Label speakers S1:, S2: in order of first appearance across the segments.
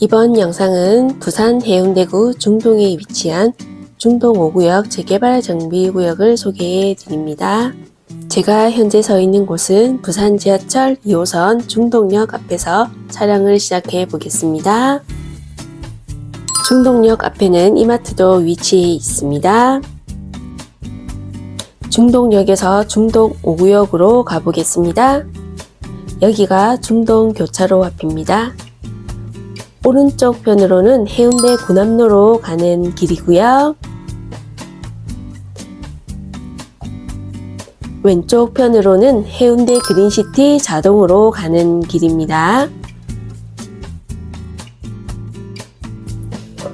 S1: 이번 영상은 부산 해운대구 중동에 위치한 중동 5구역 재개발 정비구역을 소개해 드립니다. 제가 현재 서 있는 곳은 부산 지하철 2호선 중동역 앞에서 촬영을 시작해 보겠습니다. 중동역 앞에는 이마트도 위치해 있습니다. 중동역에서 중동 5구역으로 가보겠습니다. 여기가 중동 교차로 앞입니다. 오른쪽 편으로는 해운대 구남로로 가는 길이고요. 왼쪽 편으로는 해운대 그린시티 자동으로 가는 길입니다.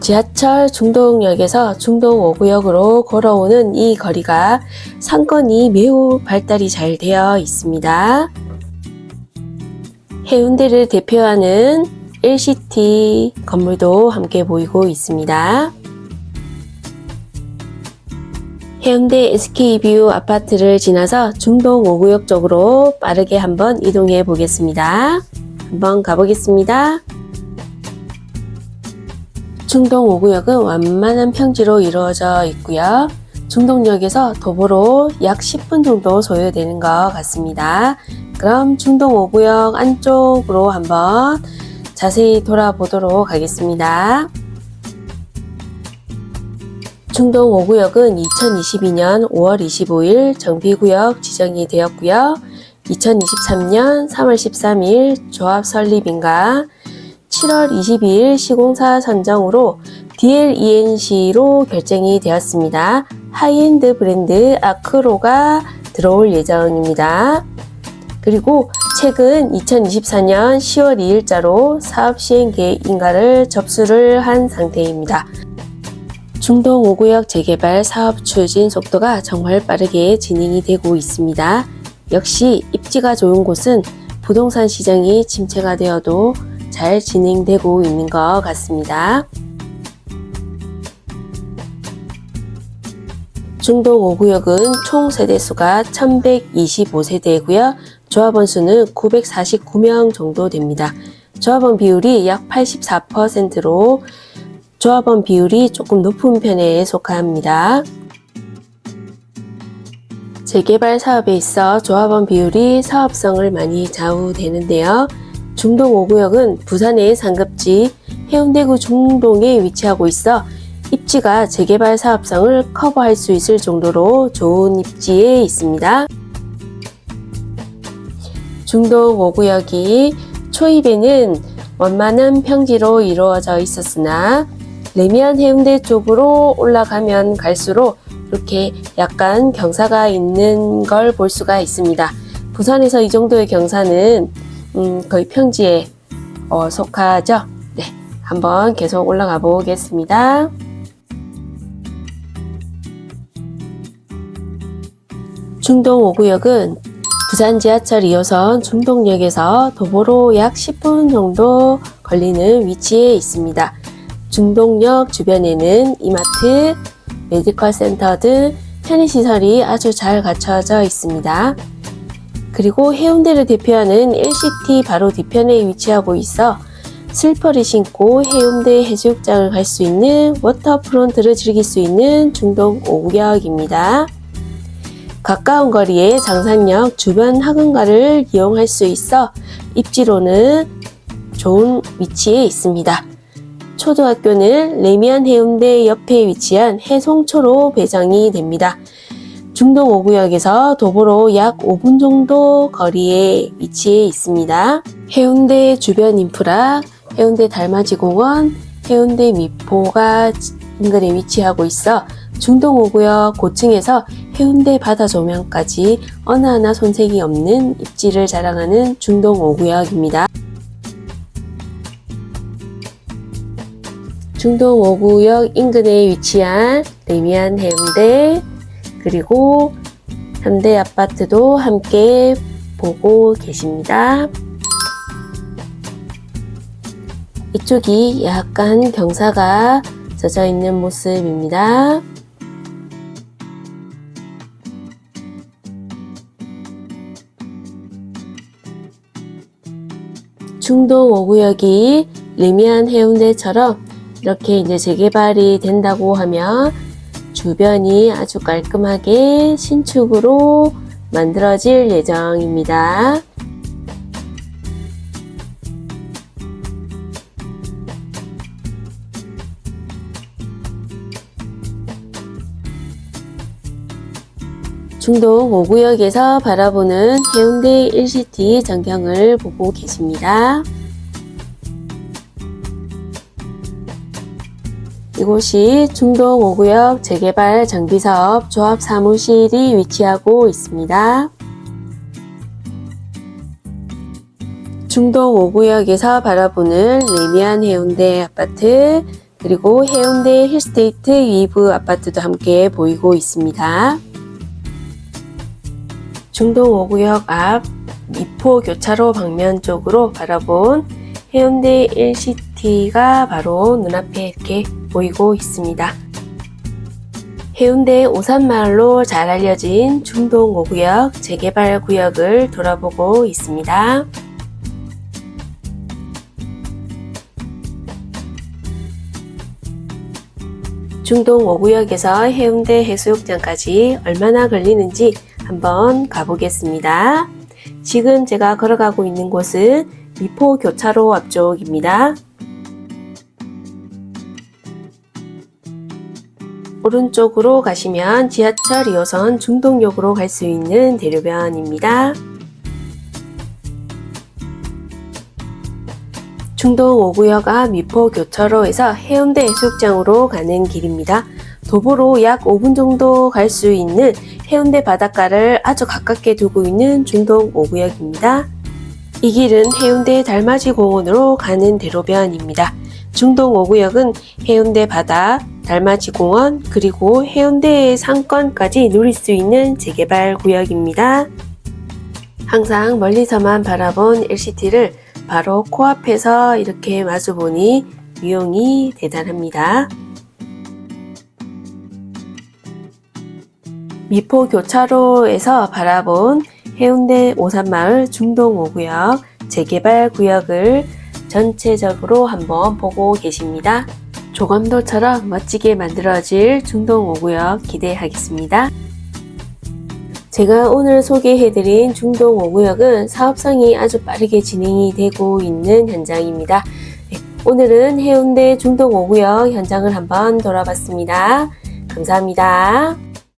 S1: 지하철 중동역에서 중동 5구역으로 걸어오는 이 거리가 상권이 매우 발달이 잘 되어 있습니다. 해운대를 대표하는 LCT 건물도 함께 보이고 있습니다. 해운대 SK뷰 아파트를 지나서 중동 5구역 쪽으로 빠르게 한번 이동해 보겠습니다. 한번 가보겠습니다. 중동 5구역은 완만한 평지로 이루어져 있고요. 중동역에서 도보로 약 10분 정도 소요되는 것 같습니다. 그럼 중동 5구역 안쪽으로 한번 자세히 돌아보도록 하겠습니다. 중동 5구역은 2022년 5월 25일 정비구역 지정이 되었고요. 2023년 3월 13일 조합 설립인가 7월 22일 시공사 선정으로 DLENC로 결정이 되었습니다. 하이엔드 브랜드 아크로가 들어올 예정입니다. 그리고 최근 2024년 10월 2일자로 사업 시행 계획 인가를 접수를 한 상태입니다. 중동 5구역 재개발 사업 추진 속도가 정말 빠르게 진행이 되고 있습니다. 역시 입지가 좋은 곳은 부동산 시장이 침체가 되어도 잘 진행되고 있는 것 같습니다. 중동 5구역은 총 세대수가 1125세대이고요. 조합원 수는 949명 정도 됩니다. 조합원 비율이 약 84%로 조합원 비율이 조금 높은 편에 속합니다. 재개발 사업에 있어 조합원 비율이 사업성을 많이 좌우되는데요. 중동 5구역은 부산의 상급지 해운대구 중동에 위치하고 있어 입지가 재개발 사업성을 커버할 수 있을 정도로 좋은 입지에 있습니다. 중동 5구역이 초입에는 원만한 평지로 이루어져 있었으나 레미안 해운대 쪽으로 올라가면 갈수록 이렇게 약간 경사가 있는 걸 볼 수가 있습니다. 부산에서 이 정도의 경사는 음, 거의 평지에 어, 속하죠. 네, 한번 계속 올라가 보겠습니다. 중동 5구역은 부산 지하철 2호선 중동역에서 도보로 약 10분 정도 걸리는 위치에 있습니다. 중동역 주변에는 이마트, 메디컬 센터 등 편의시설이 아주 잘 갖춰져 있습니다. 그리고 해운대를 대표하는 LCT 바로 뒤편에 위치하고 있어 슬퍼를 신고 해운대 해수욕장을 갈 수 있는 워터프론트를 즐길 수 있는 중동 5구역입니다. 가까운 거리에 장산역 주변 학원가를 이용할 수 있어 입지로는 좋은 위치에 있습니다. 초등학교는 레미안 해운대 옆에 위치한 해송초로 배정이 됩니다. 중동 5구역에서 도보로 약 5분 정도 거리에 위치해 있습니다. 해운대 주변 인프라, 해운대 달맞이공원, 해운대 미포가 인근에 위치하고 있어 중동 5구역 고층에서 해운대 바다 조명까지 어느 하나 손색이 없는 입지를 자랑하는 중동 5구역입니다. 중동 5구역 인근에 위치한 레미안 해운대 그리고 현대 아파트도 함께 보고 계십니다. 이쪽이 약간 경사가 젖어 있는 모습입니다. 중동 5구역이 르미안 해운대처럼 이렇게 이제 재개발이 된다고 하면 주변이 아주 깔끔하게 신축으로 만들어질 예정입니다. 중동 5구역에서 바라보는 해운대 1시티 전경을 보고 계십니다. 이곳이 중동 5구역 재개발 정비사업 조합 사무실이 위치하고 있습니다. 중동 5구역에서 바라보는 레미안 해운대 아파트 그리고 해운대 힐스테이트 위브 아파트도 함께 보이고 있습니다. 중동 5구역 앞 미포 교차로 방면 쪽으로 바라본 해운대 1시티가 바로 눈앞에 이렇게 보이고 있습니다. 해운대 오산마을로 잘 알려진 중동 5구역 재개발 구역을 돌아보고 있습니다. 중동 5구역에서 해운대 해수욕장까지 얼마나 걸리는지 한번 가보겠습니다. 지금 제가 걸어가고 있는 곳은 미포 교차로 앞쪽입니다. 오른쪽으로 가시면 지하철 2호선 중동역으로 갈 수 있는 대로변입니다. 중동 5구역 앞 미포 교차로에서 해운대 해수욕장으로 가는 길입니다. 도보로 약 5분 정도 갈 수 있는 해운대 바닷가를 아주 가깝게 두고 있는 중동 5구역입니다. 이 길은 해운대 달맞이 공원으로 가는 대로변입니다. 중동 5구역은 해운대 바다, 달맞이 공원, 그리고 해운대의 상권까지 누릴 수 있는 재개발 구역입니다. 항상 멀리서만 바라본 LCT를 바로 코앞에서 이렇게 마주보니 유용이 대단합니다. 미포 교차로에서 바라본 해운대 오산마을 중동 5구역 재개발 구역을 전체적으로 한번 보고 계십니다. 조감도처럼 멋지게 만들어질 중동 5구역 기대하겠습니다. 제가 오늘 소개해드린 중동 5구역은 사업성이 아주 빠르게 진행이 되고 있는 현장입니다. 네, 오늘은 해운대 중동 5구역 현장을 한번 돌아봤습니다. 감사합니다.